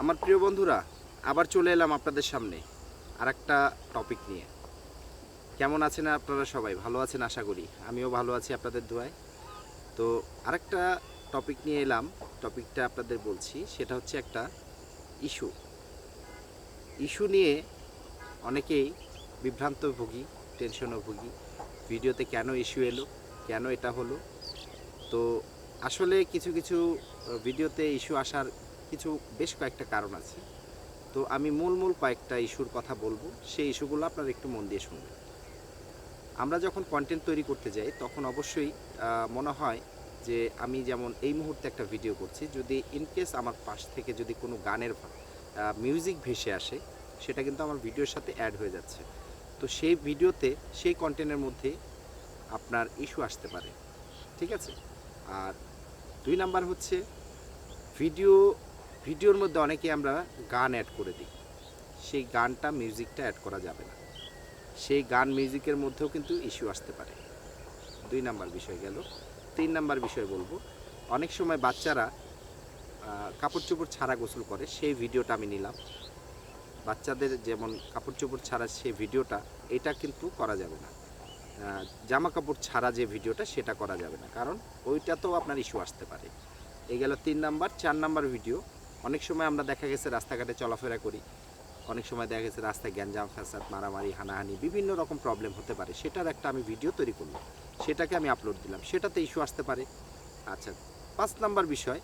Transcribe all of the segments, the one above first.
আমার প্রিয় বন্ধুরা, আবার চলে এলাম আপনাদের সামনে আর একটা টপিক নিয়ে। কেমন আছেন আপনারা সবাই? ভালো আছেন আশা করি। আমিও ভালো আছি আপনাদের দোয়ায়। তো আরেকটা টপিক নিয়ে এলাম। টপিকটা আপনাদের বলছি, সেটা হচ্ছে একটা ইস্যু ইস্যু নিয়ে অনেকেই বিভ্রান্ত ভুগি টেনশনও ভুগি ভিডিওতে কেন ইস্যু এলো? কেন এটা হলো? তো আসলে কিছু কিছু ভিডিওতে ইস্যু আসার কিছু, বেশ কয়েকটা কারণ আছে। তো আমি মূল মূল কয়েকটা ইস্যুর কথা বলব। সেই ইস্যুগুলো আপনারা একটু মন দিয়ে শুনবেন। আমরা যখন কন্টেন্ট তৈরি করতে যাই, তখন অবশ্যই মনে হয় যে আমি যেমন এই মুহূর্তে একটা ভিডিও করছি, যদি ইনকেস আমার পাশ থেকে যদি কোনো গানের মিউজিক ভেসে আসে, সেটা কিন্তু আমার ভিডিওর সাথে অ্যাড হয়ে যাচ্ছে। তো সেই ভিডিওতে সেই কন্টেন্টের মধ্যে আপনার ইস্যু আসতে পারে। ঠিক আছে? আর দুই নাম্বার হচ্ছে ভিডিও ভিডিওর মধ্যে অনেকে আমরা গান অ্যাড করে দিই। সেই গানটা মিউজিকটা অ্যাড করা যাবে না। সেই গান মিউজিকের মধ্যেও কিন্তু ইস্যু আসতে পারে। দুই নাম্বার বিষয় গেল। তিন নাম্বার বিষয় বলব, অনেক সময় বাচ্চারা কাপড় চোপড় ছাড়া গোসল করে, সেই ভিডিওটা আমি নিলাম। বাচ্চাদের যেমন কাপড় চোপড় ছাড়া সেই ভিডিওটা, এটা কিন্তু করা যাবে না। জামা কাপড় ছাড়া যে ভিডিওটা, সেটা করা যাবে না। কারণ ওইটাতেও আপনার ইস্যু আসতে পারে। এই গেল তিন নাম্বার। চার নাম্বার ভিডিও অনেক সময় আমরা দেখা গেছে রাস্তাঘাটে চলাফেরা করি। অনেক সময় দেখা গেছে রাস্তায় গ্যাঞ্জাম, ফ্যাসাদ, মারামারি, হানাহানি, বিভিন্ন রকম প্রবলেম হতে পারে। সেটার একটা আমি ভিডিও তৈরি করলাম। সেটাকে আমি আপলোড দিলাম। সেটাতে ইস্যু আসতে পারে। আচ্ছা পাঁচ নাম্বার বিষয়।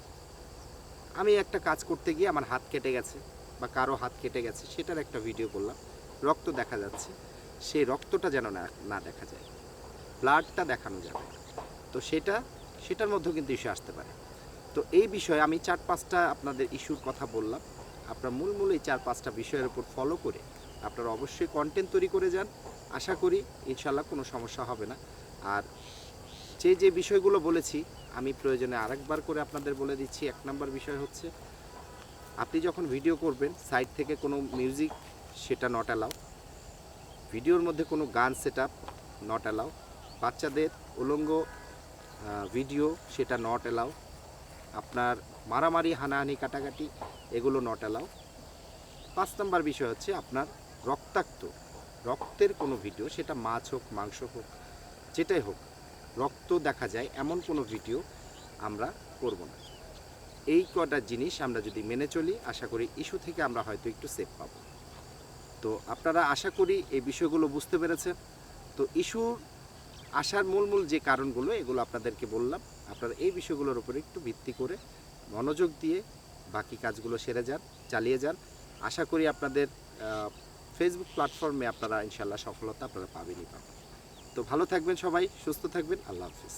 আমি একটা কাজ করতে গিয়ে আমার হাত কেটে গেছে বা কারও হাত কেটে গেছে, সেটার একটা ভিডিও করলাম। রক্ত দেখা যাচ্ছে। সেই রক্তটা যেন না না দেখা যায়। ব্লাডটা দেখানো যাবে। তো সেটা, সেটার মধ্যেও কিন্তু ইস্যু আসতে পারে। তো এই বিষয়ে আমি চার পাঁচটা আপনাদের ইস্যুর কথা বললাম। আপনার মূল মূল এই চার পাঁচটা বিষয়ের উপর ফলো করে আপনারা অবশ্যই কন্টেন্ট তৈরি করে যান। আশা করি ইনশাল্লাহ কোনো সমস্যা হবে না। আর যে যে বিষয়গুলো বলেছি, আমি প্রয়োজনে আরেকবার করে আপনাদের বলে দিচ্ছি। এক নম্বর বিষয় হচ্ছে, আপনি যখন ভিডিও করবেন সাইড থেকে কোনো মিউজিক সেটা নট অ্যালাউ ভিডিওর মধ্যে কোনো গান সেট আপ নট অ্যালাউ বাচ্চাদের উলঙ্গ ভিডিও সেটা নট অ্যালাউ আপনার মারামারি, হানাহানি, কাটাকাটি, এগুলো নট অ্যালাউ পাঁচ নম্বর বিষয় হচ্ছে আপনার রক্তাক্ত। রক্তের কোনো ভিডিও সেটা মাছ হোক, মাংস হোক, যেটাই হোক, রক্ত দেখা যায় এমন কোনো ভিডিও আমরা করব না। এই কটা জিনিস আমরা যদি মেনে চলি, আশা করি ইস্যু থেকে আমরা হয়তো একটু সেফ পাবো। তো আপনারা আশা করি এই বিষয়গুলো বুঝতে পেরেছেন। তো ইস্যুর আসার মূল মূল যে কারণগুলো, এগুলো আপনাদেরকে বললাম। আপনারা এই বিষয়গুলোর উপরে একটু ভিত্তি করে মনোযোগ দিয়ে বাকি কাজগুলো সেরে যান, চালিয়ে যান। আশা করি আপনাদের ফেসবুক প্ল্যাটফর্মে আপনারা ইনশাল্লাহ সফলতা আপনারা পাবেনই পাবেন। তো ভালো থাকবেন সবাই, সুস্থ থাকবেন। আল্লাহ হাফিজ।